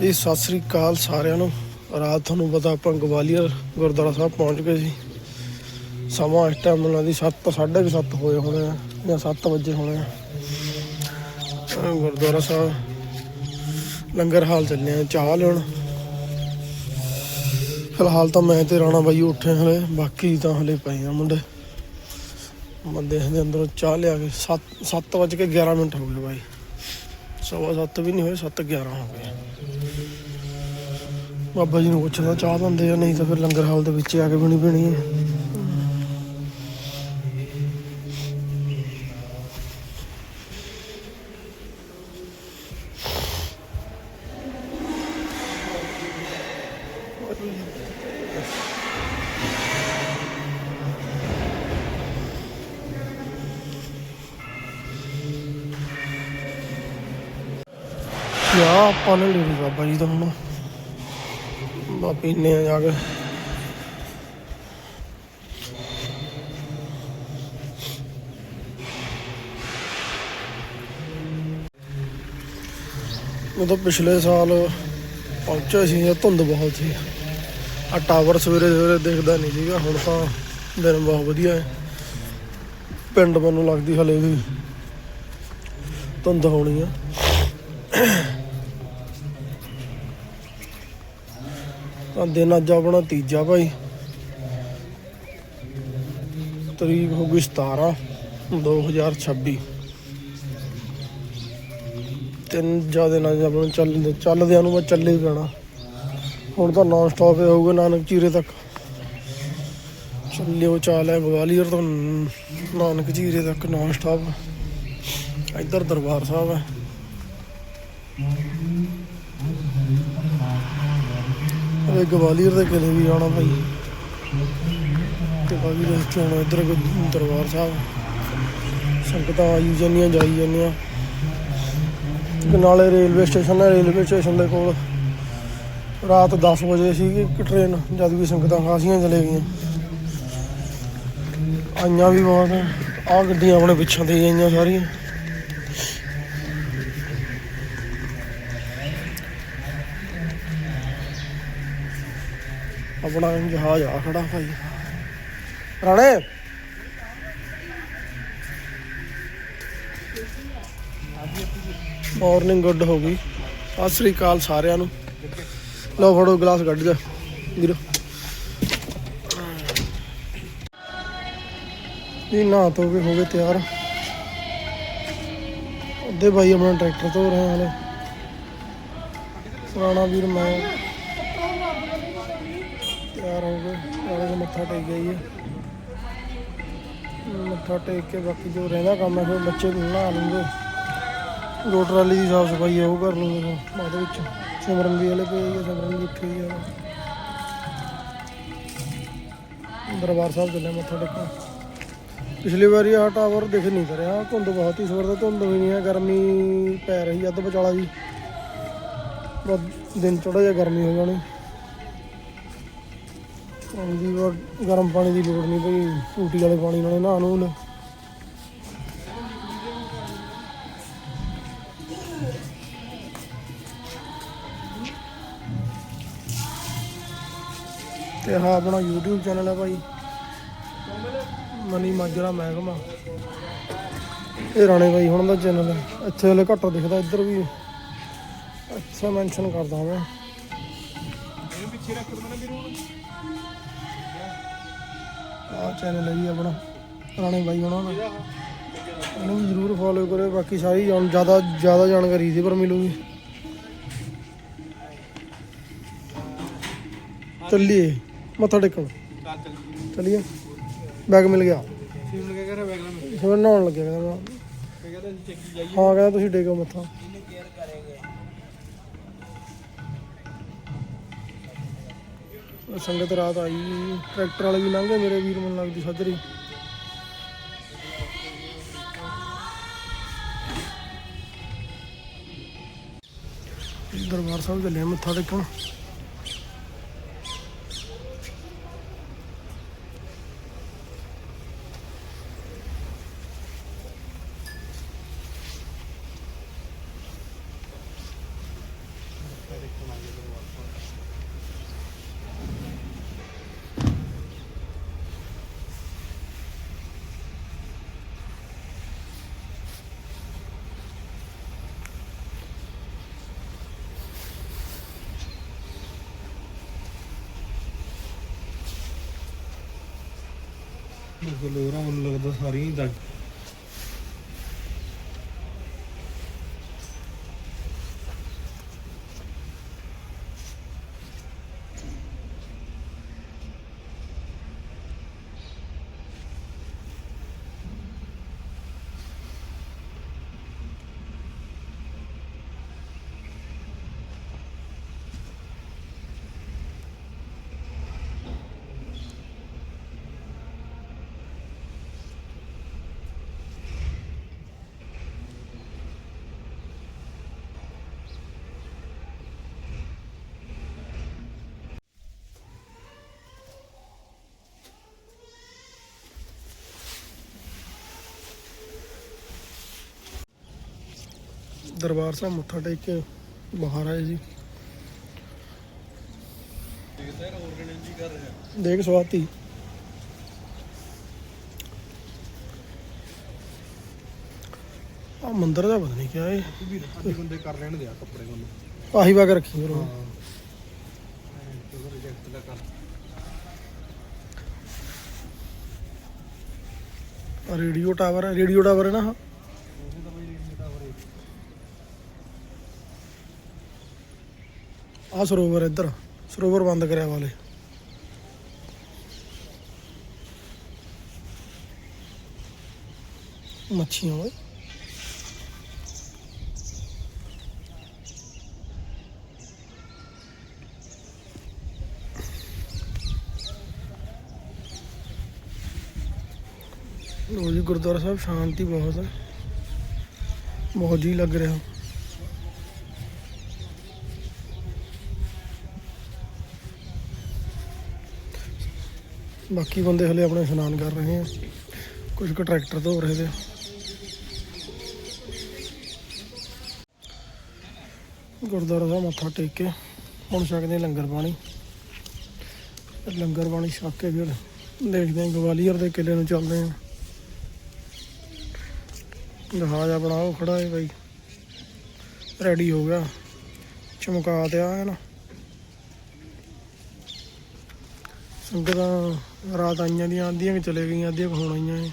ਜੀ ਸਤਿ ਸ੍ਰੀ ਅਕਾਲ ਸਾਰਿਆਂ ਨੂੰ। ਰਾਤ ਤੁਹਾਨੂੰ ਪਤਾ ਆਪਾਂ ਗਵਾਲੀਅਰ ਗੁਰਦੁਆਰਾ ਸਾਹਿਬ ਪਹੁੰਚ ਗਏ ਸੀ ਸਮਾਂ ਇਸ ਟਾਈਮ ਉਹਨਾਂ ਦੀ 7 7:30 ਹੋਏ ਹੋਣੇ ਆ ਜਾਂ 7 ਵਜੇ ਹੋਣੇ ਆ। ਗੁਰਦੁਆਰਾ ਸਾਹਿਬ ਲੰਗਰ ਹਾਲ ਚੱਲੇ ਆ, ਚਾਹ ਲੈਣ ਫਿਲਹਾਲ ਤਾਂ ਮੈਂ ਤੇ ਰਾਣਾ ਬਾਈ ਉੱਠੇ ਹਲੇ, ਬਾਕੀ ਤਾਂ ਹਲੇ ਪਏ ਆ ਮੁੰਡੇ। ਬੰਦੇ ਦੇ ਅੰਦਰੋਂ ਚਾਹ ਲਿਆ ਕੇ 7 7 ਵਜੇ ਕੇ 11 ਮਿੰਟ ਹੋ ਗਏ ਬਾਈ। ਸਵਾ ਸੱਤ ਵੀ ਨਹੀਂ ਹੋਏ 7 11 ਹੋ ਗਏ। ਬਾਬਾ ਜੀ ਨੂੰ ਪੁੱਛਦਾ, ਚਾਹ ਦਿੰਦੇ ਆ, ਨਹੀਂ ਤਾਂ ਫਿਰ ਲੰਗਰ ਹਾਲ ਦੇ ਵਿੱਚ ਆ ਕੇ ਬਣੀ ਪੀਣੀ ਹੈ। ਯਾ ਆਪਾਂ ਨੇ ਲੈਣੀ ਬਾਬਾ ਜੀ ਤੋਂ ਹੁਣ। ਬਾ ਪੀਨੇ ਜਾ ਕੇ। ਉਹ ਤਾਂ ਪਿਛਲੇ ਸਾਲ ਪਹੁੰਚੇ ਸੀ ਇਹ ਧੁੰਦ ਬਹੁਤ ਸੀ। ਆ ਟਾਵਰ ਸਵੇਰੇ ਸਵੇਰੇ ਦੇਖਦਾ ਨਹੀਂ ਸੀਗਾ, ਹੁਣ ਤਾਂ ਦਿਨ ਬਹੁਤ ਵਧੀਆ ਹੈ। ਪਿੰਡ ਮੈਨੂੰ ਲੱਗਦੀ ਹਲੇ ਵੀ ਧੁੰਦ ਹੋਣੀ ਆ। ਤਾਂ ਦਿਨ ਅੱਜ ਆਪਣਾ ਤੀਜਾ ਭਾਈ। ਤਰੀਕ ਹੋ ਗਈ 17 2026 ਤਿੰਨ ਜ਼ਿਆਦਾ ਨਾਲ ਆਪਣਾ ਚੱਲਦੇ ਚੱਲਦਿਆਂ ਨੂੰ ਮੈਂ ਚੱਲੇ ਪੈਣਾ। ਹੁਣ ਤਾਂ ਨਾਨ ਸਟਾਪ ਹੀ ਹੋਊਗਾ ਨਾਨਕ ਚੀਰੇ ਤੱਕ। ਚੱਲਿਓ ਚਾਲ ਹੈ ਗਵਾਲੀਅਰ ਤੋਂ ਨਾਨਕ ਚੀਰੇ ਤੱਕ ਨਾਨ ਸਟਾਪ ਇੱਧਰ ਦਰਬਾਰ ਸਾਹਿਬ ਹੈ। ਅਰੇ ਗਵਾਲੀਅਰ ਦੇ ਕਿਲੇ ਵੀ ਜਾਣਾ ਭਾਈ। ਤੇ ਬਾਕੀ ਦੇ ਚੋਣ ਇੱਧਰ ਦਰਬਾਰ ਸਾਹਿਬ। ਸੰਗਤਾਂ ਆਈ ਜਾਂਦੀਆਂ, ਜਾਈ ਜਾਂਦੀਆਂ। ਤੇ ਨਾਲੇ ਰੇਲਵੇ ਸਟੇਸ਼ਨ ਹੈ ਰੇਲਵੇ ਸਟੇਸ਼ਨ ਦੇ ਕੋਲ ਰਾਤ 10 ਵਜੇ ਸੀ ਇੱਕ ਟ੍ਰੇਨ ਜਦ ਵੀ ਸੰਗਤਾਂ ਖਾਸੀਆਂ ਚਲੇ ਗਈਆਂ। ਆਈਆਂ ਵੀ ਬਹੁਤ ਆ ਗੱਡੀਆਂ ਆਪਣੇ ਪਿੱਛੋਂ ਦੇ ਆਈਆਂ ਸਾਰੀਆਂ। ਆਪਣਾ ਜਹਾਜ਼ ਆ ਖੜਾ ਭਾਈ। ਰਾਣੇ। ਮਾਰਨਿੰਗ ਗੁੱਡ ਹੋ ਗਈ। ਸਤਿ ਸ੍ਰੀ ਅਕਾਲ ਸਾਰਿਆਂ ਨੂੰ। ਲਓ ਫੜੋ ਗਲਾਸ ਕੱਢ ਜਾ, ਵੀਰੋ। ਇਹ ਨਾ ਧੋ ਕੇ ਹੋ ਗਏ ਤਿਆਰ। ਅੱਧੇ ਭਾਈ ਆਪਣਾ ਟਰੈਕਟਰ ਧੋ ਰਹੇ ਹਲੇ। ਪੁਰਾਣਾ ਵੀਰ ਮੈਂ। ਤਿਆਰ ਹੋ ਗਏ। ਨਾਲੇ ਤਾਂ ਮੱਥਾ ਟੇਕ ਗਈ ਹੈ ਮੱਥਾ ਟੇਕ ਕੇ ਬਾਕੀ ਜੋ ਰਹਿੰਦਾ ਕੰਮ ਹੈ, ਫਿਰ ਬੱਚੇ ਨੂੰ ਨਹਾ ਲੂੰਗੇ ਰੋਟ ਰਾਲੀ ਦੀ ਸਾਫ਼ ਸਫ਼ਾਈ ਹੈ ਉਹ ਕਰ ਲੂੰਗੇ ਬਾਅਦ ਵਿੱਚ। ਸਿਮਰਨ ਦੀ ਵਾਲੇ ਪਈ ਹੈ ਸਿਮਰਨ ਵੀ ਉੱਠੀ ਹੈ ਦਰਬਾਰ ਸਾਹਿਬ ਚੱਲੇ ਮੱਥਾ ਟੇਕਣ। ਪਿਛਲੀ ਵਾਰੀ ਆਹ ਟਾਵਰ ਦਿਖ ਨਹੀਂ ਕਰਿਆ ਧੁੰਦ ਬਹੁਤ ਹੀ ਸਵੇਰ ਦਾ ਧੁੰਦ ਵੀ ਨਹੀਂ ਹੈ ਗਰਮੀ ਪੈ ਰਹੀ ਅੱਧ ਵਿਚਾਲਾ ਜੀ। ਦਿਨ ਥੋੜਾ ਜਿਹਾ ਗਰਮੀ ਹੋ ਜਾਣੀ। ਪਾਣੀ ਦੀ ਵਾ- ਗਰਮ ਪਾਣੀ ਦੀ ਲੋੜ ਨਹੀਂ ਭਈ ਟੂਟੀ ਵਾਲੇ ਪਾਣੀ ਨਾਲ ਨਹਾ ਨੂੰ ਲੈ। ਤੇ ਹਾਂ ਆਪਣਾ YouTube ਚੈਨਲ ਹੈ ਭਾਈ। ਮਨੀ ਮਾਜਰਾ ਮਹਿਕਮਾ। ਇਹ ਰਾਣੇ ਬਾਈ ਹੁਣ ਦਾ ਚੈਨਲ ਹੈ ਇੱਥੇ ਹਲੇ ਘੱਟ ਦਿਖਦਾ, ਇੱਧਰ ਵੀ। ਅੱਛਾ ਮੈਂਸ਼ਨ ਕਰਦਾ ਮੈਂ। ਆਹ ਚੈਨਲ ਹੈ ਜੀ ਆਪਣਾ ਰਾਣੇ ਬਾਈ ਹੋਣਾ ਦਾ। ਇਹਨੂੰ ਵੀ ਜ਼ਰੂਰ ਫੋਲੋ ਕਰਿਓ ਬਾਕੀ ਸਾਰੀ ਜਾਣ ਜ਼ਿਆਦਾ ਜ਼ਿਆਦਾ ਜਾਣਕਾਰੀ ਇਹਦੇ ਪਰ ਮਿਲੂਗੀ। ਚੱਲੀਏ ਮੱਥਾ ਟੇਕਣ। ਚੱਲੀਏ। ਬੈਗ ਮਿਲ ਗਿਆ। ਫਿਰ ਨਹਾਉਣ ਲੱਗਿਆ ਕਹਿੰਦਾ ਹਾਂ ਕਹਿੰਦਾ ਤੁਸੀਂ ਟੇਕੋ ਮੱਥਾ। ਸੰਗਤ ਰਾਤ ਆਈ, ਟਰੈਕਟਰ ਵਾਲੇ ਵੀ ਲੰਘੇ ਮੇਰੇ ਵੀਰ, ਮਨ ਲੱਗਦੀ ਸੱਜਰੀ। ਦਰਬਾਰ ਸਾਹਿਬ ਚੱਲਿਆ ਮੱਥਾ ਟੇਕਣ। ਮੈਨੂੰ ਲੱਗਦਾ ਸਾਰੀਆਂ ਹੀ ਦੱਗ ਦਰਬਾਰ ਸਾਹਿਬ ਮੱਥਾ ਟੇਕ ਕੇ ਬਾਹਰ ਆਏ ਜੀ। ਦੇਖ ਸਵਾਤੀ। ਆ ਮੰਦਿਰ ਦਾ ਪਤਾ ਨਹੀਂ ਕਿਆ ਇਹ। ਵੀ ਸਾਡੇ ਬੰਦੇ ਕਰ ਲੈਣ ਦਿਆ ਕੱਪੜੇ ਕੋਲ ਆਹੀ ਵਾ ਕੇ ਰੱਖੀ ਫਿਰ ਹਾਂ ਰਿਜੈਕਟ ਦਾ ਕਰ ਰੇਡੀਓ ਟਾਵਰ ਰੇਡੀਓ ਟਾਵਰ ਹੈ ਨਾ ਆਹ। ਉਹਦੇ ਤਾਂ ਬਈ ਰੇਡੀਓ ਟਾਵਰ ਆਹ ਸਰੋਵਰ ਇੱਧਰ ਸਰੋਵਰ ਬੰਦ ਕਰਿਆ ਵਾਲੇ ਮੱਛੀਆਂ ਓਏ ਲੋ ਜੀ ਗੁਰਦੁਆਰਾ ਸਾਹਿਬ ਸ਼ਾਂਤੀ ਬਹੁਤ ਹੈ ਬਹੁਤ ਜੀ ਲੱਗ ਰਿਹਾ ਬਾਕੀ ਬੰਦੇ ਹਲੇ ਆਪਣੇ ਇਸ਼ਨਾਨ ਕਰ ਰਹੇ ਆ। ਕੁਝ ਕੁ ਟਰੈਕਟਰ ਧੋ ਰਹੇ ਤੇ ਗੁਰਦੁਆਰਾ ਸਾਹਿਬ ਮੱਥਾ ਟੇਕ ਕੇ, ਹੁਣ ਛਕਦੇ ਲੰਗਰ ਪਾਣੀ। ਲੰਗਰ ਪਾਣੀ ਛਕ ਕੇ ਫਿਰ ਦੇਖਦੇ ਹਾਂ ਗਵਾਲੀਅਰ ਦੇ ਕਿਲੇ ਨੂੰ ਚੱਲਦੇ ਹਾਂ। ਜਹਾਜ਼ ਆਪਣਾ ਉਹ ਖੜਾ ਹੈ ਬਾਈ। ਰੈਡੀ ਹੋ ਗਿਆ। ਚਮਕਾ ਤੇ ਆ ਨਾ। ਸੰਗਤਾਂ ਰਾਤ ਆਈਆਂ ਦੀਆਂ ਆਂਦੀਆਂ ਵੀ ਚਲੇ ਗਈਆਂ ਆਂਦੀਆਂ ਹੋਣ ਆਈਆਂ ਨੇ।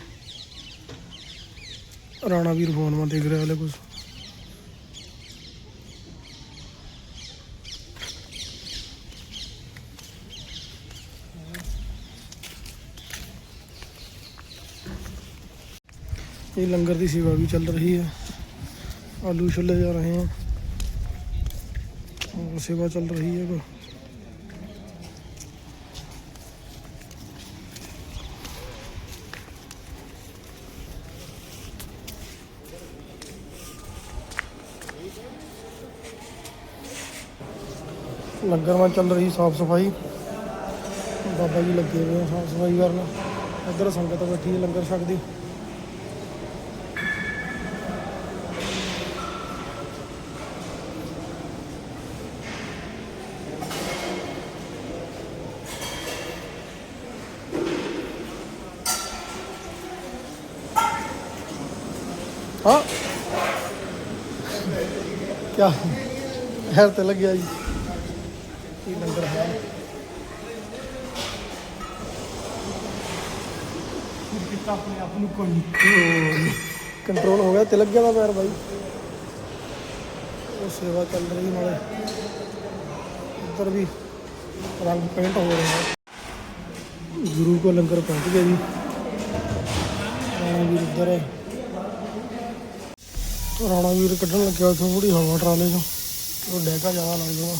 ਰਾਣਾ ਵੀਰ ਫੋਨ ਮਾ ਦੇਖ ਰਿਹਾ ਹਲੇ ਕੁਝ ਇਹ ਲੰਗਰ ਦੀ ਸੇਵਾ ਵੀ ਚੱਲ ਰਹੀ ਹੈ। ਆਲੂ ਛੱਲੇ ਜਾ ਰਹੇ ਹਨ ਸੇਵਾ ਚੱਲ ਰਹੀ ਹੈ। ਕੋਈ ਲੰਗਰ में ਚੱਲ ਰਹੀ ਸਾਫ਼ ਸਫ਼ਾਈ। ਬਾਬਾ ਜੀ ਲੱਗੇ ਹੋਏ ਆ ਸਾਫ਼ ਸਫ਼ਾਈ ਕਰਨ। ਇੱਧਰ ਸੰਗਤ ਬੈਠੀ ਹੈ ਲੰਗਰ ਛਕਦੀ ਹਾਂ। ਕਿਆ? ਹੈਰ ਤੇ ਲੱਗਿਆ ਜੀ ਕੀ ਲੰਗਰ ਹੈ ਕੀਤਾ ਆਪਣੇ ਆਪ ਨੂੰ ਕੋਈ। ਕੰਟਰੋਲ ਹੋ ਗਿਆ, ਤਿਲਕ ਗਿਆ ਦਾ ਪੈਰ ਬਾਈ। ਉਹ ਸੇਵਾ ਚੱਲ ਰਹੀ ਨਾਲੇ। ਉੱਧਰ ਵੀ ਰੰਗ ਪੇਂਟ ਹੋ ਰਿਹਾ ਹੈ ਗੁਰੂ ਕੋ ਲੰਗਰ ਪਹੁੰਚ ਗਿਆ ਜੀ। ਰਾਣਾ ਵੀਰ ਉੱਧਰ ਹੈ। ਰਾਣਾ ਵੀਰ ਕੱਢਣ ਲੱਗਿਆ ਉੱਥੋਂ ਥੋੜੀ ਹਵਾ ਟਰਾਲੇ ਚੋਂ। ਉਹ ਡੈਕਾ ਜ਼ਿਆਦਾ ਲੱਗ ਜਾਣਾ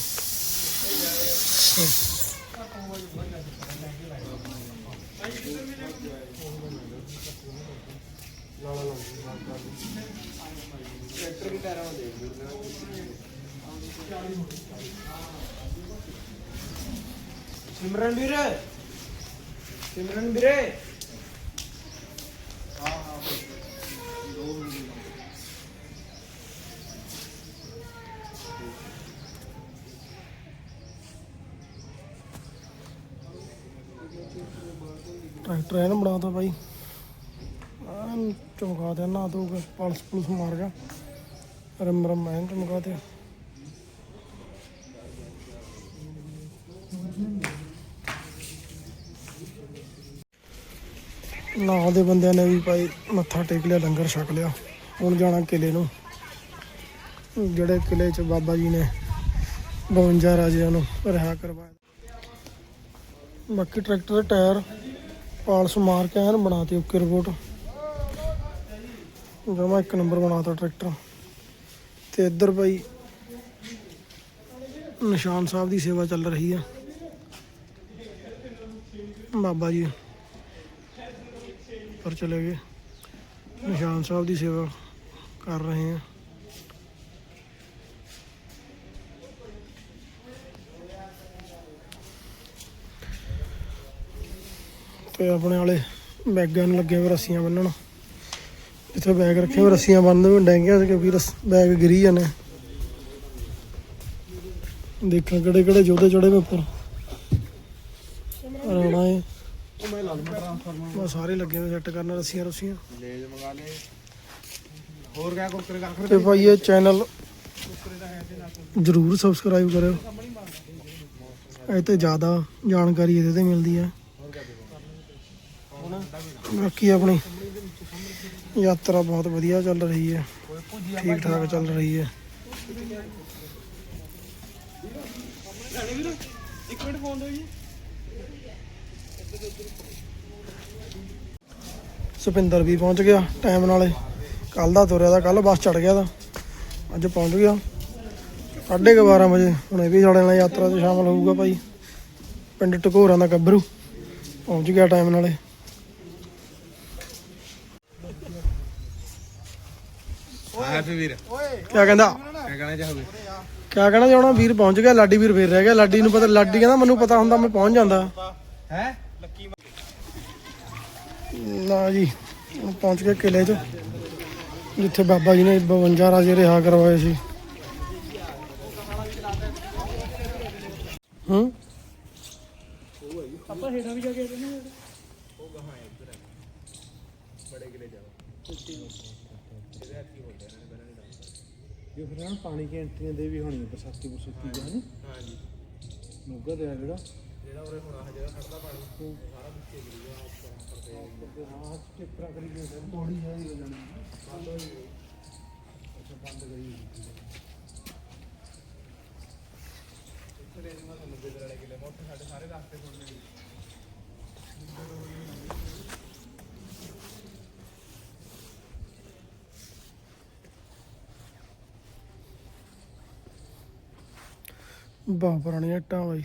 ਸਿਮਰਨ ਵੀਰ, ਸਿਮਰਨ ਵੀਰੇ। ਟਰੈਕਟਰ ਐਨ ਬਣਾਤਾ ਬਾਈ। ਐਨ ਚਮਕਾ ਦਿਆ, ਨਾ ਦੋ ਪਲਸ ਪੁਲਿਸ ਮਾਰ ਗਿਆ। ਰਮ ਰਮ ਐਨ ਚਮਕਾ ਦਿਆ ਨਾਲ ਦੇ ਬੰਦਿਆਂ ਨੇ ਵੀ ਭਾਈ ਮੱਥਾ ਟੇਕ ਲਿਆ ਲੰਗਰ ਛਕ ਲਿਆ। ਹੁਣ ਜਾਣਾ ਕਿਲੇ ਨੂੰ। ਜਿਹੜੇ ਕਿਲੇ 'ਚ ਬਾਬਾ ਜੀ ਨੇ 52 ਰਾਜਿਆਂ ਨੂੰ ਰਿਹਾ ਕਰਵਾਇਆ। ਬਾਕੀ ਟਰੈਕਟਰ ਦੇ ਟਾਇਰ ਪਾਲਸ ਮਾਰ ਕੇ ਐਨ ਬਣਾਤੀ, ਓਕੇ ਰਿਪੋਰਟ। ਜਮਾ ਇੱਕ ਨੰਬਰ ਬਣਾਤਾ ਟਰੈਕਟਰ। ਤੇ ਇੱਧਰ ਭਾਈ ਨਿਸ਼ਾਨ ਸਾਹਿਬ ਦੀ ਸੇਵਾ ਚੱਲ ਰਹੀ ਆ। ਬਾਬਾ ਜੀ ਪਰ ਚਲੇ ਗਏ। ਨਿਸ਼ਾਨ ਸਾਹਿਬ ਦੀ ਸੇਵਾ ਕਰ ਰਹੇ ਆ। ਤੇ ਆਪਣੇ ਵਾਲੇ ਬੈਗਾਂ ਨੂੰ ਲੱਗੇ ਹੋਏ ਰੱਸੀਆਂ ਬੰਨਣ। ਜਿੱਥੇ ਬੈਗ ਰੱਖੇ ਹੋਏ ਰੱਸੀਆਂ ਬੰਨ੍ਹਦੇ ਹੋਏ ਡੈਂਗਿਆ ਸੀ ਕਿਉਂਕਿ ਰਸ- ਬੈਗ ਗਿਰੀ ਜਾਂਦੇ। ਦੇਖਾਂ ਕਿਹੜੇ ਕਿਹੜੇ ਜੋਧੇ ਚੜੇ ਵੇ ਉੱਪਰ। ਰਾਣਾ ਹੈ ਮੈਂ ਸਾਰੇ ਲੱਗੇ ਹੋਏ ਸੈੱਟ ਕਰਨ, ਰੱਸੀਆਂ ਰੱਸੀਆਂ। ਲੇਜ ਮੰਗਾ ਲੈ ਹੋਰ ਕਿਆ ਕੁੱਕਰ ਕਰ ਫਿਰ ਤੇ ਭਾਈ ਇਹ ਚੈਨਲ ਜਰੂਰ ਸਬਸਕ੍ਰਾਈਬ ਕਰਿਓ। ਇਹ ਤੇ ਜ਼ਿਆਦਾ ਜਾਣਕਾਰੀ ਇਹਦੇ ਤੇ ਮਿਲਦੀ ਹੈ। ਬਾਕੀ ਆਪਣੀ ਯਾਤਰਾ ਬਹੁਤ ਵਧੀਆ ਚੱਲ ਰਹੀ ਹੈ। ਠੀਕ ਠਾਕ ਚੱਲ ਰਹੀ ਹੈ। ਇੱਕ ਸੁਪਿੰਦਰ ਵੀ ਪਹੁੰਚ ਗਿਆ ਟਾਈਮ ਨਾਲੇ। ਕੱਲ ਦਾ ਤੁਰਿਆ ਦਾ ਕੱਲ ਬੱਸ ਚੜ ਗਿਆ ਦਾ। ਅੱਜ ਪਹੁੰਚ ਗਿਆ। ਸਾਢੇ ਕੁ 12 ਵਜੇ। ਹੁਣ ਇਹ ਵੀ ਸਾਡੇ ਨਾਲ ਯਾਤਰਾ 'ਚ ਸ਼ਾਮਲ ਹੋਊਗਾ ਭਾਈ। ਪਿੰਡ ਟਕੋਰਾਂ ਦਾ ਗੱਭਰੂ। ਪਹੁੰਚ ਗਿਆ ਟਾਈਮ ਨਾਲੇ। ਹੈਪੀ ਵੀਰ। ਕਿਆ ਕਹਿੰਦਾ? ਕਿਆ ਕਹਿਣਾ ਚਾਹੋਗੇ? ਕਿਆ ਕਹਿਣਾ ਚਾਹਣਾ? ਵੀਰ ਪਹੁੰਚ ਗਿਆ ਲਾਡੀ ਵੀਰ ਫੇਰ ਰਹਿ ਗਿਆ। ਲਾਡੀ ਨੂੰ ਪਤਾ ਲਾਡੀ ਕਹਿੰਦਾ ਮੈਨੂੰ ਪਤਾ ਹੁੰਦਾ ਮੈਂ ਪਹੁੰਚ ਜਾਂਦਾ। ਹੈ? ਲੱਕੀ ਨਾ ਜੀ ਹੁਣ ਪਹੁੰਚ ਗਏ ਕਿਲੇ 'ਚ ਜਿੱਥੇ ਬਾਬਾ ਜੀ ਨੇ 52 ਰਾਜੇ ਰਿਹਾ ਕਰਵਾਏ ਸੀ। ਹੂੰ? ਆਪਾਂ ਹੇਠਾਂ ਵੀ ਜਾ ਕੇ ਆਏ ਇਹ ਫਿਰ ਨਾ ਪਾਣੀ ਕੀ ਐਂਟਰੀਆਂ ਦੇ ਵੀ ਹੋਣੀ ਬਰਸਾਤੀ ਬਰਸਾਤੀ ਜਾਂ ਨਹੀਂ ਹਾਂਜੀ। ਮੁੱਗਾ ਦੇ ਆ ਜਿਹੜਾ। ਜਿਹੜਾ ਉਰੇ ਹੋਣਾ ਹੈ ਜਿਹੜਾ ਖੜਦਾ ਪਾਣੀ ਸਾਰਾ ਵਿੱਚੇ ਗਿਰ ਗਿਆ ਉੱਪਰ ਹਾਂ ਟਿੱਪਰਾ ਕਰੀ ਗਏ ਬੋੜੀ ਹੈ ਹੀ ਹੋ ਜਾਣੀ। ਬੰਦ ਹੋਈ ਅੱਛਾ ਬੰਦ ਗਈ। ਇੱਥੇ ਰੇਂਜ ਮਾ ਤੁਹਾਨੂੰ ਬੇਦਰ ਵਾਲੇ ਕਿਲੇ ਮੋਟੇ ਸਾਡੇ ਸਾਰੇ ਰਸਤੇ ਖੁੱਲ੍ਹੇ ਨੇ। ਬਹੁਤ ਪੁਰਾਣੀਆਂ ਇੱਟਾਂ ਬਾਈ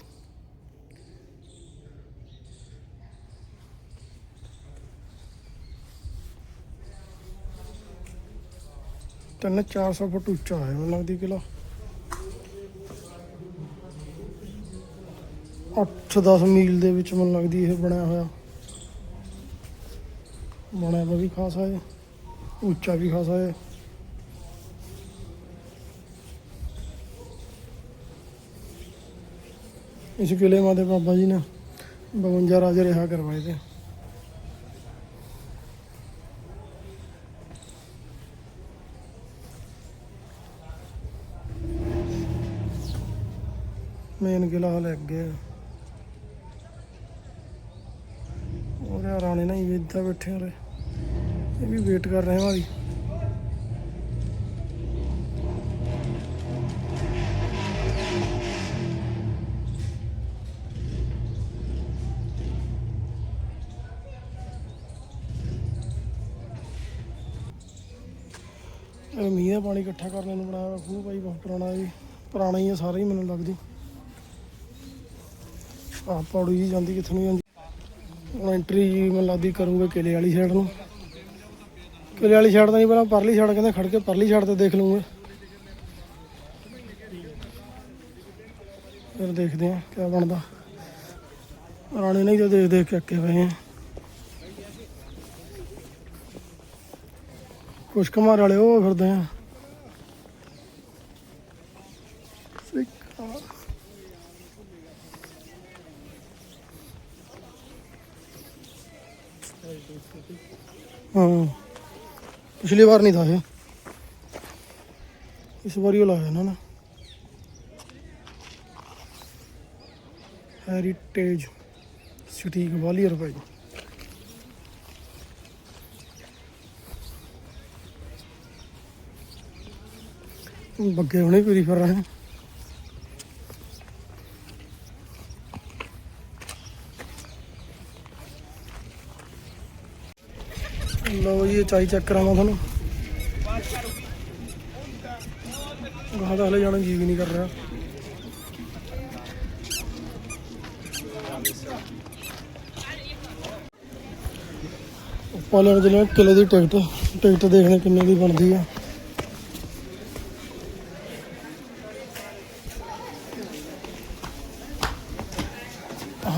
ਤਿੰਨ 400 ਫੁੱਟ ਉੱਚਾ ਹੈ, ਮੈਨੂੰ ਲੱਗਦੀ ਕਿਲਾ 8-10 ਮੀਲ ਦੇ ਵਿੱਚ ਮੈਨੂੰ ਲੱਗਦੀ ਇਹ ਬਣਿਆ ਹੋਇਆ। ਬਣਿਆ ਵਾ ਵੀ ਖਾਸਾ ਹੈ, ਉੱਚਾ ਵੀ ਖਾਸਾ ਹੈ। ਇਸ ਕਿਲੇ ਮਾਦੇ ਬਾਬਾ ਜੀ ਨੇ 52 ਰਾਜੇ ਰਿਹਾ ਕਰਵਾਏ ਤੇ। ਮੇਨ ਕਿਲਾ ਹਾਲ ਅੱਗੇ ਉਹਦੇ ਰਾਣੇ ਨਾਲ ਹੀ ਇੱਦਾਂ ਬੈਠੇ ਹੋਰੇ ਇਹ ਵੀ ਵੇਟ ਕਰ ਰਹੇ ਵਾਲੀ ਇਹ ਮੀਂਹ ਦਾ ਪਾਣੀ ਇਕੱਠਾ ਕਰਨ ਨੂੰ ਬਣਾਇਆ ਹੋਇਆ ਖੂਹ ਭਾਈ, ਬਹੁਤ ਪੁਰਾਣਾ ਜੀ ਪੁਰਾਣਾ ਹੀ ਹੈ ਸਾਰਾ ਹੀ ਮੈਨੂੰ ਲੱਗਦੀ। ਆ ਪੌੜੀ ਜੀ ਜਾਂਦੀ ਕਿੱਥੇ ਨੂੰ ਜਾਂਦੀ। ਹੁਣ ਐਂਟਰੀ ਜੀ ਮੈਨੂੰ ਲੱਗਦੀ ਕਰੂੰਗੇ ਕਿਲੇ ਵਾਲੀ ਸਾਈਡ ਨੂੰ। ਕਿਲੇ ਵਾਲੀ ਸਾਈਡ ਤਾਂ ਨਹੀਂ, ਪਹਿਲਾਂ ਪਰਲੀ ਸਾਈਡ ਕਹਿੰਦੇ ਖੜ ਕੇ ਪਰਲੀ ਸਾਈਡ ਤੇ ਦੇਖ ਲੂੰਗੇ ਫਿਰ ਦੇਖਦੇ ਆ ਕਿਆ ਬਣਦਾ। ਰਾਣੇ ਨਹੀਂ ਤਾਂ ਦੇਖ ਦੇਖ ਕੇ ਅੱਕੇ ਪਏ ਆ। ਕੁਛ ਕੁਮਾਰ ਵਾਲੇ, ਉਹ ਫਿਰਦੇ ਆ। ਹਾਂ। ਪਿਛਲੀ ਵਾਰ ਨਹੀਂ ਥਾ ਇਹ ਇਸ ਵਾਰੀ ਉਹ ਲਾਇਆ ਨਾ ਨੇ। ਹੈਰੀਟੇਜ ਸਿਟੀ ਗਵਾਲੀਅਰ ਭਾਈ। ਬੱਗੇ ਹੁਣੇ ਪੂਰੀ ਫਿਰ ਰਹੇ ਲਓ ਜੀ, ਇਹ ਚਾਈ ਚੈੱਕ ਕਰਾਵਾਂ ਤੁਹਾਨੂੰ। ਗਾਹ ਦਾ ਹਲੇ ਜਾਣਾ ਜੀ ਵੀ ਨਹੀਂ ਕਰ ਰਿਹਾ। ਆਪਾਂ ਲੈਣ ਚੱਲੇ ਹਾਂ ਕਿਲੇ ਦੀ ਟਿਕਟ ਟਿਕਟ ਦੇਖਦੇ ਕਿੰਨੇ ਦੀ ਬਣਦੀ ਆ।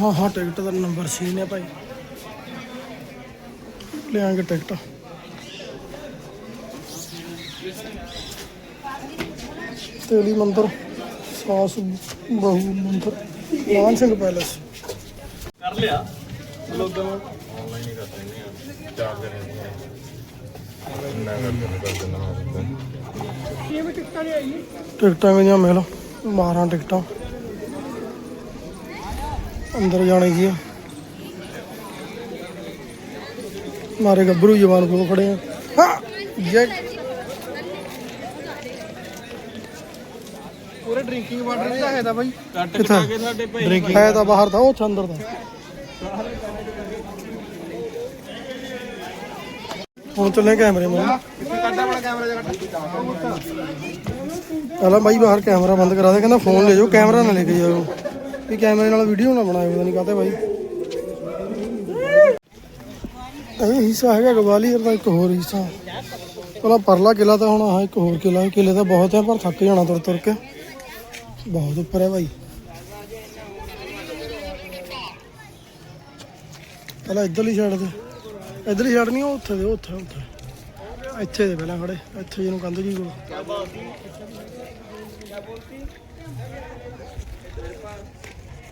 ਹਾਂ ਹਾਂ ਟਿਕਟ ਦਾ ਨੰਬਰ ਸੀ ਨੇ ਭਾਈ। ਲਿਆਂਗੇ ਟਿਕਟ। ਤੇਲੀ ਮੰਦਰ ਸਾਸ ਬਹੁ ਮੰਦਰ ਮਾਨ ਸਿੰਘ ਪੈਲਸ ਕਰ ਲਿਆ। ਲੋਕਾਂ ਨੂੰ ਆਨਲਾਈਨ ਹੀ ਕਰ ਦਿੰਦੇ ਆ। ਚਾਰਜ ਕਰੇ ਮੈਂ ਕਰ ਕਰ ਦਿੰਦਾ ਮੈਂ ਟਿਕਟਾਂ ਗਈਆਂ ਮਿਲ। 12 ਟਿਕਟਾਂ। ਅੰਦਰ ਜਾਣੇ ਕੀ ਆ ਮਾਰੇ ਗੱਭਰੂ ਜਵਾਨ ਕੋਲ ਖੜੇ ਆ। ਹਾਂ ਜੈ ਪੂਰੇ ਡਰਿੰਕਿੰਗ ਵਾਟਰ ਦਾ ਹੈ ਤਾਂ ਬਾਈ। ਕੱਟ ਕੇ ਸਾਡੇ ਭਾਈ ਹੈ ਤਾਂ ਬਾਹਰ ਦਾ ਉਹ ਅੰਦਰ ਦਾ ਹੁਣ ਚੱਲੇ ਕੈਮਰੇ ਮੋਂ ਕੱਟਾ ਬੜਾ ਕੈਮਰਾ ਜਿਹਾ ਪਹਿਲਾਂ ਬਾਈ ਬਾਹਰ ਕੈਮਰਾ ਬੰਦ ਕਰਾ ਦੇ ਕਹਿੰਦਾ ਫੋਨ ਲੈ ਜਾਓ ਕੈਮਰਾ ਨਾ ਲੈ ਕੇ ਜਾਓ ਵੀ ਕੈਮਰੇ ਨਾਲ ਵੀਡੀਓ ਨਾ ਬਣਾਇਓ, ਪਤਾ ਨਹੀਂ ਕਾਹਤੇ ਬਾਈ। ਇਹ ਹਿੱਸਾ ਹੈਗਾ ਗਵਾਲੀਅਰ ਦਾ, ਇੱਕ ਹੋਰ ਹਿੱਸਾ। ਪਹਿਲਾਂ ਪਰਲਾ ਕਿਲਾ ਤਾਂ ਹੁਣ ਆਹ ਇੱਕ ਹੋਰ ਕਿਲਾ ਹੈ ਕਿਲੇ ਤਾਂ ਬਹੁਤ ਹੈ, ਪਰ ਥੱਕ ਜਾਣਾ ਤੁਰ ਤੁਰ ਕੇ। ਬਹੁਤ ਉੱਪਰ ਹੈ ਬਾਈ। ਪਹਿਲਾਂ ਇੱਧਰਲੀ ਛੱਡ ਦੇ ਇੱਧਰਲੀ ਛੱਡ ਨਹੀਂ, ਉਹ ਉੱਥੇ ਦੇ ਉੱਥੇ ਉੱਥੇ। ਇੱਥੇ ਦੇ ਪਹਿਲਾਂ ਖੜੇ, ਇੱਥੇ ਜਿਹਨੂੰ ਕੰਧ ਜੀ ਕੋਲ।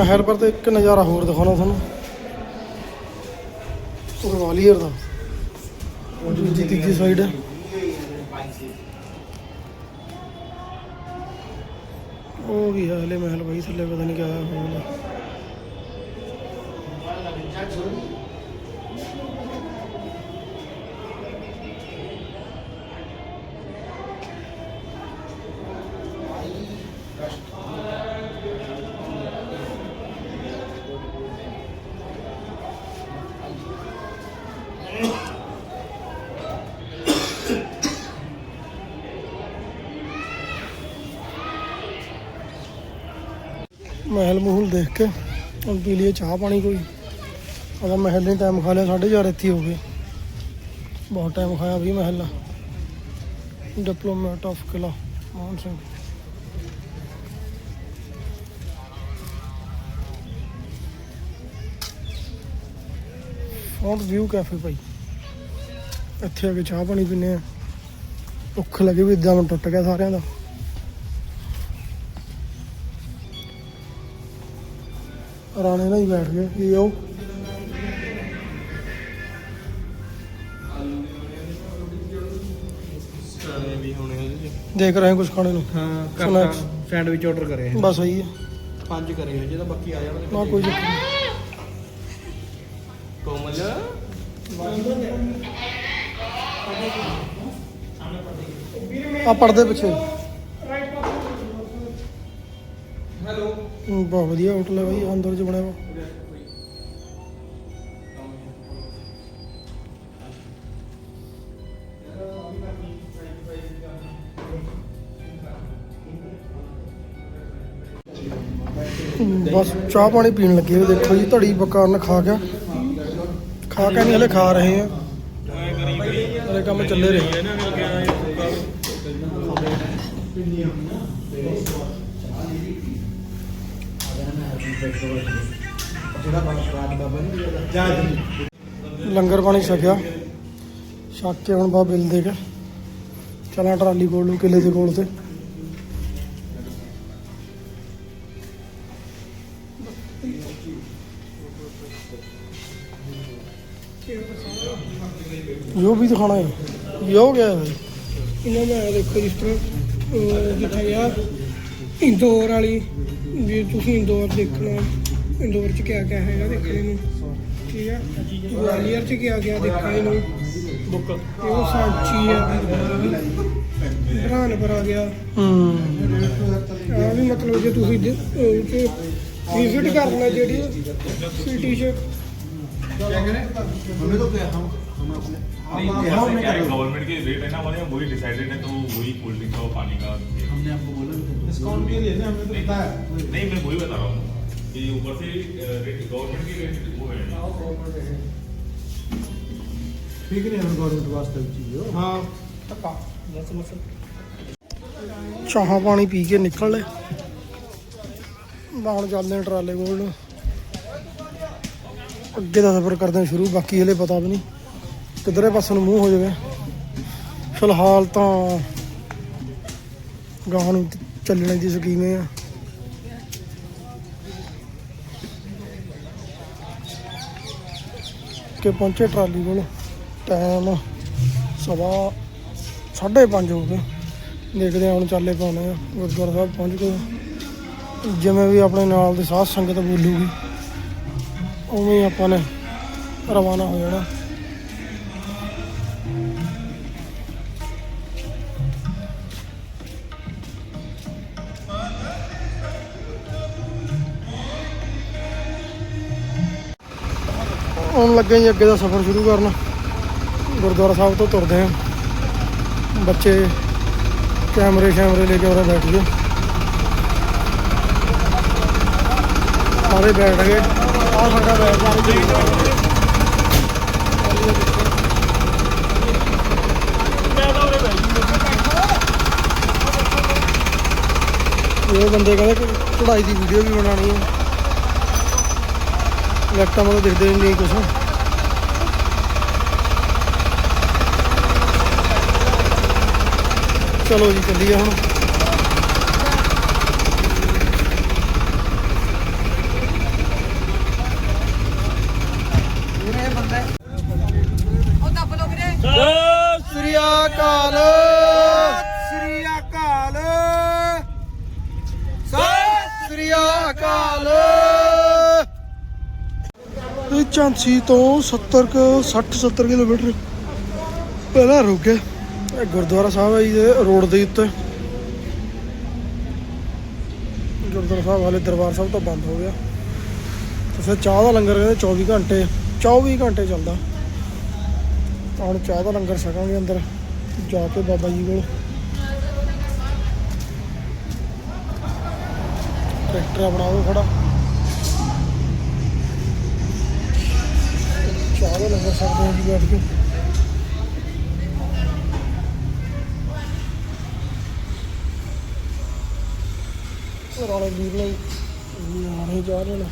ਮਹਿਲ ਪਰ ਤੇ ਇੱਕ ਨਜ਼ਾਰਾ ਹੋਰ ਦਿਖਾਉਣਾ ਤੁਹਾਨੂੰ। ਗਵਾਲੀਅਰ ਦਾ। ਤੀਜੀ ਸਾਈਡ ਹੈ। ਉਹ ਵੀ ਹੈ ਹਲੇ ਮਹਿਲ ਭਾਈ ਥੱਲੇ ਪਤਾ ਨਹੀਂ ਕਿਆ ਹੋਣਾ ਕੇ ਹੁਣ ਪੀ ਲਈ ਚਾਹ ਪਾਣੀ ਕੋਈ। ਅਗਾ ਮਹਿਲ ਨੇ ਟਾਈਮ ਖਾ ਲਿਆ 4:30 ਇੱਥੇ ਹੋ ਗਏ। ਬਹੁਤ ਟਾਈਮ ਖਾਇਆ ਵੀ ਮਹਿਲ ਡਿਪਲੋਮੈਟ ਆਫ ਕਿਲਾ Man Singh. Front view cafe ਭਾਈ। ਇੱਥੇ ਆ ਕੇ ਚਾਹ ਪਾਣੀ ਪੀਨੇ ਆ। ਭੁੱਖ ਲੱਗੀ ਵੀ ਇਦਾਂ ਟੁੱਟ ਗਿਆ ਸਾਰਿਆਂ ਦਾ। ਰਾਣੇ ਨਾਲ ਹੀ ਬੈਠ ਗਏ ਇਹ ਵੀ ਹੋਣੇ ਦੇਖ ਰਹੇ ਕੁਝ ਖਾਣੇ ਨੂੰ? ਹਾਂ ਕਰਤਾ। ਸੈਂਡਵਿਚ ਆਰਡਰ ਕਰੇ ਬਸ ਸਹੀ ਹੈ। ਪੰਜ ਕਰੇ ਹਜੇ ਤਾਂ ਬਾਕੀ ਆ ਜਾਣਗੇ। ਨਾ ਕੋਈ ਚੱਕਰ ਨਹੀਂ। ਕੋਮਲ। ਆ ਪਰਦੇ ਪਿੱਛੇ। ਬਹੁਤ ਵਧੀਆ ਹੋਟਲ ਹੈ ਬਾਈ, ਅੰਦਰ ਚ ਬਣਿਆ ਵਾ। ਬਸ ਚਾਹ ਪਾਣੀ ਪੀਣ ਲੱਗੇ ਹੋਏ ਦੇਖੋ ਜੀ, ਧੜੀ ਬਕਾਰਨ ਖਾ ਗਿਆ ਖਾ ਕੇ ਨਹੀਂ, ਹਲੇ ਖਾ ਰਹੇ ਆ। ਹਲੇ ਕੰਮ ਚੱਲੇ ਰਹੇ ਲੰਗਰ ਪਾਣੀ ਛਕਿਆ। ਛੱਕ ਕੇ ਹੁਣ ਬਾ ਬਿੱਲ ਦੇ ਕੇ ਟਰਾਲੀ ਕੋਲ ਨੂੰ ਕਿਲੇ ਦੇ ਕੋਲ ਤੇ। ਯੋ ਵੀ ਦਿਖਾਣਾ ਹੈ ਯੋ ਗਿਆ ਹੈ। ਇਹਨਾਂ ਦਾ ਦੇਖੋ ਜਿਸ ਤਰ੍ਹਾਂ ਅਹ, ਇੰਦੌਰ ਵਾਲੀ ਵੀ ਤੁਸੀਂ ਇੰਦੌਰ ਦੇਖਣਾ ਇੰਦੌਰ ਚ ਕਿਆ ਕਿਆ ਹੈਗਾ ਦੇਖਣੇ ਨੂੰ? ਠੀਕ ਹੈ ਗਵਾਲੀਅਰ ਚ ਕਿਆ ਕਿਆ ਦੇਖਣੇ ਨੂੰ? ਬੁੱਕ ਇਹ ਸਾਂਚੀ ਆ। ਬਰਾਨਪੁਰ ਆ ਗਿਆ। ਹੂੰ। ਆ ਵੀ ਮਤਲਬ ਜੇ ਤੁਸੀਂ ਵਿਜ਼ਿਟ ਕਰਨਾ ਜਿਹੜੀ ਸਿਟੀ ਚ। नहीं जैसे क्या है गवर्नमेंट के रेट है ना हमारे यहाँ वही डिसाइडेड है तो वही कोल्ड ड्रिंक का और पानी का हमने आपको बोला डिस्काउंट के लिए ना हमें तो बताया नहीं मैं वही बता रहा हूँ कि ऊपर से रेट गवर्नमेंट की रेट वो है ठीक नहीं है गवर्नमेंट वास्ते चीज हो ਹਾਂ ਧੱਕਾ ਬਸ ਬਸ ਚਾਹਾਂ ਪਾਣੀ ਪੀ ਕੇ ਨਿਕਲ ਲੈ ਬਾਹਰ ਚੱਲਦੇ ਹਾਂ ਟਰਾਲੇ ਕੋਲ ਨੂੰ ਅੱਗੇ ਦਾ ਸਫ਼ਰ ਕਰਦੇ ਹਾਂ ਸ਼ੁਰੂ ਬਾਕੀ ਹਲੇ ਪਤਾ ਵੀ ਨਹੀਂ ਕਿਧਰੇ ਪਾਸੇ ਨੂੰ ਮੂੰਹ ਹੋ ਜਾਵੇ। ਫਿਲਹਾਲ ਤਾਂ ਗਾਹਾਂ ਨੂੰ ਚੱਲਣ ਦੀ ਸਕੀਮੇ ਹੈ ਕਿ ਪਹੁੰਚੇ ਟਰਾਲੀ ਕੋਲ, ਟਾਈਮ ਸਵਾ 5:30 ਹੋ ਗਏ। ਦੇਖਦੇ ਹਾਂ ਹੁਣ ਚਾਲੇ ਪਾਉਣੇ ਆ, ਗੁਰਦੁਆਰਾ ਸਾਹਿਬ ਪਹੁੰਚ ਗਏ। ਜਿਵੇਂ ਵੀ ਆਪਣੇ ਨਾਲ ਦੇ ਸਾਧ ਸੰਗਤ ਬੋਲੂਗੀ, ਉਵੇਂ ਹੀ ਆਪਾਂ ਨੇ ਰਵਾਨਾ ਹੋ ਜਾਣਾ। ਲੱਗੇ ਜੀ ਅੱਗੇ ਦਾ ਸਫ਼ਰ ਸ਼ੁਰੂ ਕਰਨ। ਗੁਰਦੁਆਰਾ ਸਾਹਿਬ ਤੋਂ ਤੁਰਦੇ ਹਾਂ। ਬੱਚੇ ਕੈਮਰੇ ਸ਼ੈਮਰੇ ਲੈ ਕੇ ਉਰੇ ਬੈਠ ਗਏ ਸਾਰੇ ਬੈਠ ਗਏ। ਆ ਸਾਡਾ ਬੈਠ ਜਾ ਇਹ ਬੰਦੇ ਕਹਿੰਦੇ ਕਿ ਚੜਾਈ ਦੀ ਵੀਡੀਓ ਵੀ ਬਣਾਉਣੀ ਹੈ। ਲੈਕਟਾਂ ਮਤਲਬ ਦਿਖਦੇ ਹੀ ਨਹੀਂ ਕੁਛ। ਚਲੋ ਜੀ, ਚੱਲੀਏ ਹੁਣ। ਸ੍ਰੀ ਅਕਾਲ। ਸ੍ਰੀ ਅਕਾਲ। ਸਤਿ ਸ੍ਰੀ ਅਕਾਲ। ਇਹ ਝਾਂਸੀ ਤੋਂ 70 ਕੁ 60 70 ਕਿਲੋਮੀਟਰ ਪਹਿਲਾਂ ਰੁਕ ਗਏ। ਇਹ ਗੁਰਦੁਆਰਾ ਸਾਹਿਬ ਹੈ ਜੀ ਦੇ ਰੋਡ ਦੇ ਉੱਤੇ। ਗੁਰਦੁਆਰਾ ਸਾਹਿਬ ਵਾਲੇ ਦਰਬਾਰ ਸਾਹਿਬ ਤਾਂ ਬੰਦ ਹੋ ਗਿਆ। ਤੇ ਚਾਹ ਦਾ ਲੰਗਰ ਕਹਿੰਦੇ 24 ਘੰਟੇ 24 ਘੰਟੇ ਚੱਲਦਾ। ਹੁਣ ਚਾਹ ਦਾ ਲੰਗਰ ਛਕਾਂਗੇ ਅੰਦਰ, ਜਾ ਕੇ ਬਾਬਾ ਜੀ ਕੋਲ। ਟਰੈਕਟਰ ਆਪਣਾ ਉਹ ਖੜਾ। ਚਾਹ ਦਾ ਲੰਗਰ ਛਕਦੇ ਹਾਂ ਜੀ ਬੈਠ ਕੇ। ਕਾਲੇ ਵੀਰ ਨੇ ਆਣੇ ਜਾ ਰਹੇ ਨੇ